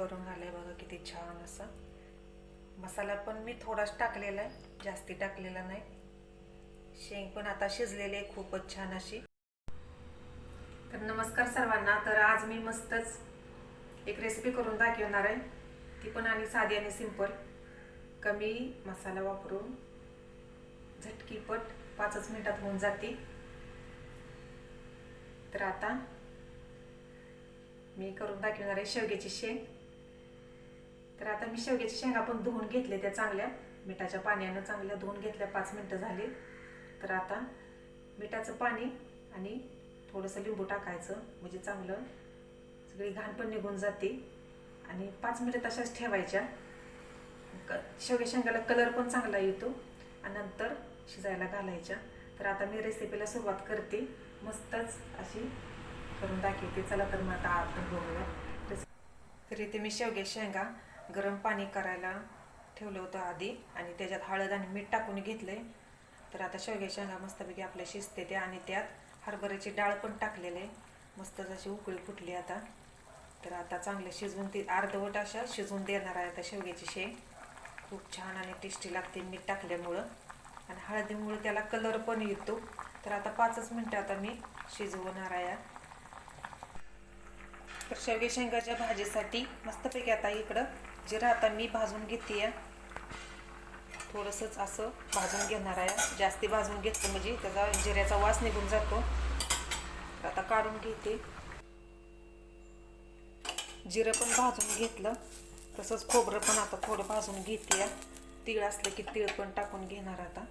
तळून झालंय बघा किती छान असा. मसाला पण मी थोडाच टाकलेला आहे जास्ती टाकलेला नाही. शेंग पण आता शिजलेली आहे खूपच छान अशी. तर नमस्कार सर्वांना तर आज मी मस्तच एक रेसिपी करून दाखवणार आहे. ती पण आणि साधी आणि सिंपल कमी मसाला वापरून झटकीपट पाचच मिनिटात होऊन जाते. तर आता मी करून दाखवणार आहे शेवग्याची शेंग. तर आता मी शेवग्याची शेंगा पण धुवून घेतले त्या चांगल्या. मिठाच्या पाण्यानं चांगल्या धुवून घेतल्या पाच मिनटं झाली. तर आता मिठाचं पाणी आणि थोडंसं लिंबू टाकायचं म्हणजे चांगलं सगळी घाण पण निघून जाते. आणि पाच मिनटं तशाच ठेवायच्या. क शेवग्या शेंगाला कलर पण चांगला येतो. आणि नंतर शिजायला घालायच्या. तर आता मी रेसिपीला सुरुवात करते. मस्तच अशी करून दाखवते. चला तर मग आता आपण बघूया. तर इथे मी शेवग्या शेंगा गरम पाणी करायला ठेवलं होतं आधी आणि त्याच्यात हळद आणि मीठ टाकून घेतलंय. तर आता शेवग्या शेंगा मस्तपैकी आपल्या शिजते ते आणि त्यात हरभऱ्याची डाळ पण टाकलेले मस्त जशी उकळी फुटली आता. तर आता चांगलं शिजवून ती अर्धवट अशा शिजवून देणार आहे आता शेवग्याची शेंग. खूप छान आणि टेस्टी लागते मीठ टाकल्यामुळं. आणि हळदीमुळं त्याला कलर पण येतो. तर आता पाचच मिनटं आता मी शिजवणार आहे. तर शेवगे शेंगाच्या भाजीसाठी मस्तपैकी आता इकडं जिरं आता मी भाजून घेते थोडंसंच असं भाजून घेणार आहे. जास्ती भाजून घेतलं म्हणजे त्याचा जिऱ्याचा वास निघून जातो. आता काढून घेते. जिरं पण भाजून घेतलं तसंच खोबरं पण आता थोडं भाजून घेते तीळ असलं की तीळ पण टाकून घेणार आता.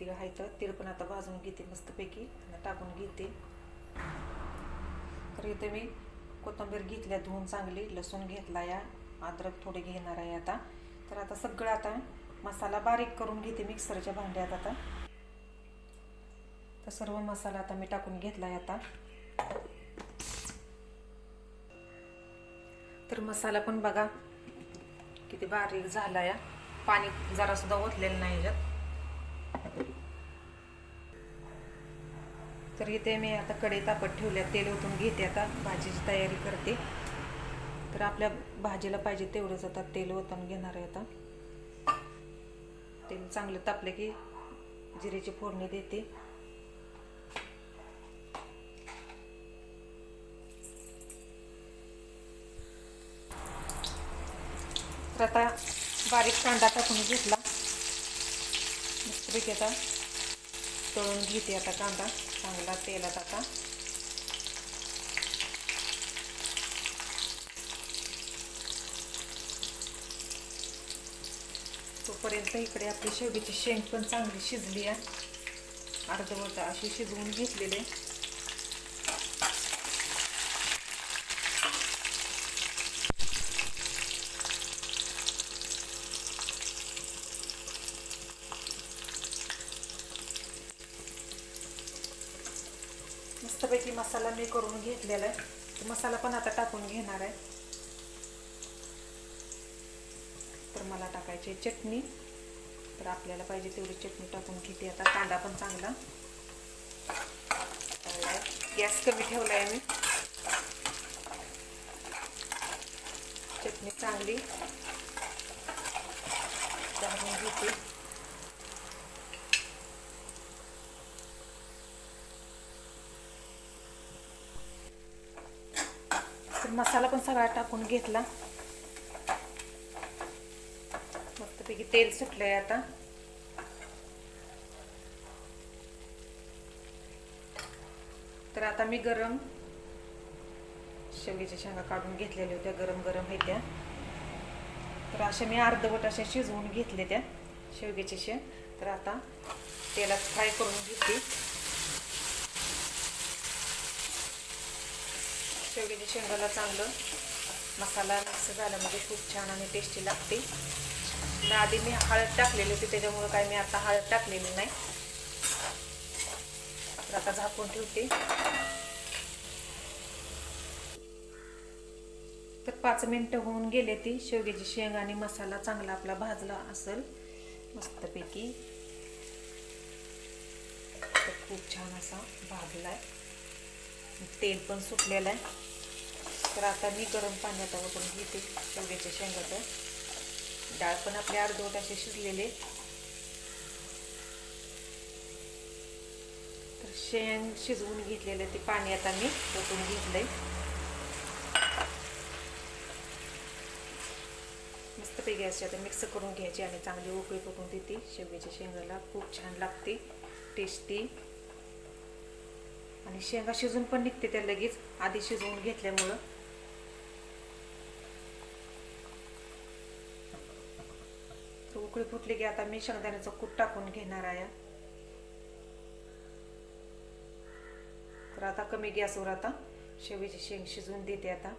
तीळ आहे तर तीळ पण आता भाजून घेते मस्तपैकी टाकून घेते. तर इथे मी कोथिंबीर घेतल्या धुवून चांगली लसूण घेतला या अद्रक थोडे घेणार आहे आता. तर आता सगळं आता मसाला बारीक करून घेते मिक्सरच्या भांड्यात आता. तर सर्व मसाला आता मी टाकून घेतलाय आता. तर मसाला पण बघा किती बारीक झाला या पाणी जरा सुद्धा ओतलेलं नाही याच्यात. तर इथे मी आता कढई तापत ठेवल्या तेल ओतून घेते आता. भाजीची तयारी करते. तर आपल्या भाजीला पाहिजे तेवढंच आता तेल ओतून घेणार आहे आता. तेल चांगलं तापले की जिरेची फोडणी देते. तर आता बारीक कांदा टाकून घेतला. मस्तपैकी आता तळून घेते आता कांदा. चांगला तेलात आता. तोपर्यंत इकडे आपली शेवग्याची शेंग पण चांगली शिजली आहे. अर्धवट अशी शिजवून घेतलेले मस्तपैकी मसाला मी करून घेतलेला आहे. मसाला पण आता टाकून घेणार आहे. तर मला टाकायची आहे चटणी. तर आपल्याला पाहिजे तेवढी चटणी टाकून घेते. आता कांदा पण चांगला. गॅस कमी ठेवला आहे मी. चटणी चांगली. भाजून घेते. तर मसाला पण सगळा टाकून घेतला. मस्तपैकी तेल सुटलंय आता. तर आता मी गरम शेवग्याच्या शेंगा काढून घेतलेल्या होत्या गरम गरम आहे त्या. तर अशा मी अर्धवट अशा शिजवून घेतले त्या शेवग्याचे शेंग. तर आता तेलात फ्राय करून घेते. शेवग्याच्या शेंगाला चांगलं मसाला मिक्स झाला म्हणजे खूप छान आणि टेस्टी लागते. आधी मी हळद टाकलेली होती त्याच्यामुळं काय मी आता हळद टाकलेली नाही. तर आता झाकून ठेवते. तर पाच मिनटं होऊन गेले ती शेवग्याची शेंग आणि मसाला चांगला आपला भाजला असेल मस्तपैकी. खूप छान असा भाजलाय. तेल पण सुटलेलं आहे. तर आता मी गरम पाणी आता वरून घेते शेवग्याच्या शेंगाचं डाळ पण आपले अर्धवट असे शिजलेले. तर शेंग शिजवून घेतलेलं ते पाणी आता मी ओतून घेतलंय. मस्तपैकी अशी आता मिक्स करून घ्यायची आणि चांगली उकळी पकडून देते. शेवग्याच्या शेंगाला खूप छान लागते टेस्टी. आणि शेंगा शिजून पण निघते त्या लगेच आधी शिजवून घेतल्यामुळं. उकळी फुटली की आता मी शेंगदाण्याचं कूट टाकून घेणार आहे. तर आता कमी गॅसवर आता शेवीची शेंग शिजवून देते आता.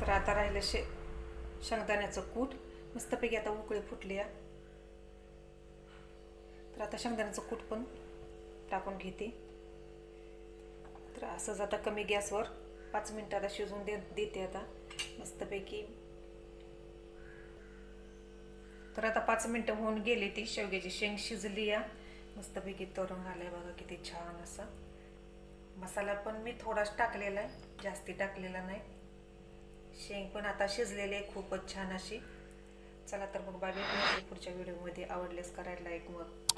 तर आता राहिलं शे शेंगदाण्याचं कूट. मस्तपैकी आता उकळी फुटली तर आता शेंगदाण्याचं कूट पण टाकून घेते. तर असंच आता कमी गॅसवर पाच मिनटं आता शिजवून दे देते आता. मस्तपैकी तर आता पाच मिनटं होऊन गेली ती शेवग्याची शेंग शिजली या. मस्तपैकी तळून आहे बघा किती छान असा. मसाला पण मी थोडाच टाकलेला आहे जास्ती टाकलेला नाही. शेंग पण आता शिजलेली आहे खूपच छान अशी. चला तर मग बाबी पुढच्या व्हिडिओमध्ये आवडलेस करायला एक मग.